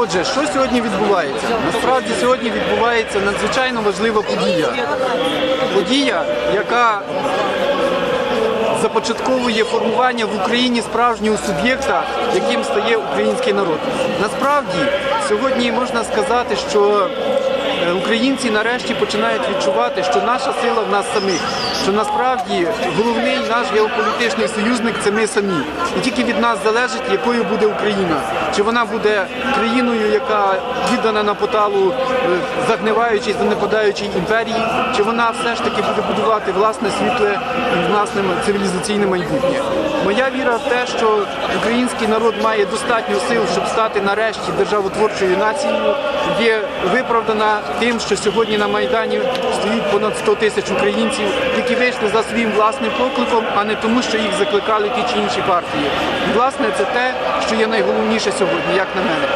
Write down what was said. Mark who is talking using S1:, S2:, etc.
S1: Отже, що сьогодні відбувається? Насправді сьогодні відбувається надзвичайно важлива подія. Подія, яка започатковує формування в Україні справжнього суб'єкта, яким стає український народ. Насправді, сьогодні можна сказати, що е, українці нарешті починають відчувати, що наша сила в нас самих, що насправді головний наш геополітичний союзник це ми самі. І тільки від нас залежить, якою буде Україна. Чи вона буде країною, яка віддана на поталу е, загниваючій, занепадаючій імперії, чи вона все ж таки буде будувати власне світле і власне цивілізаційне майбутнє. Моя віра в те, що український народ має достатньо сил, щоб стати нарешті державотворчою нацією, є виправдана тим, що сьогодні на Майдані стоїть понад 100 тисяч українців, які вийшли за своїм власним покликом, а не тому, що їх закликали ті чи інші партії. І власне це те, що є найголовніше сьогодні, як на мене.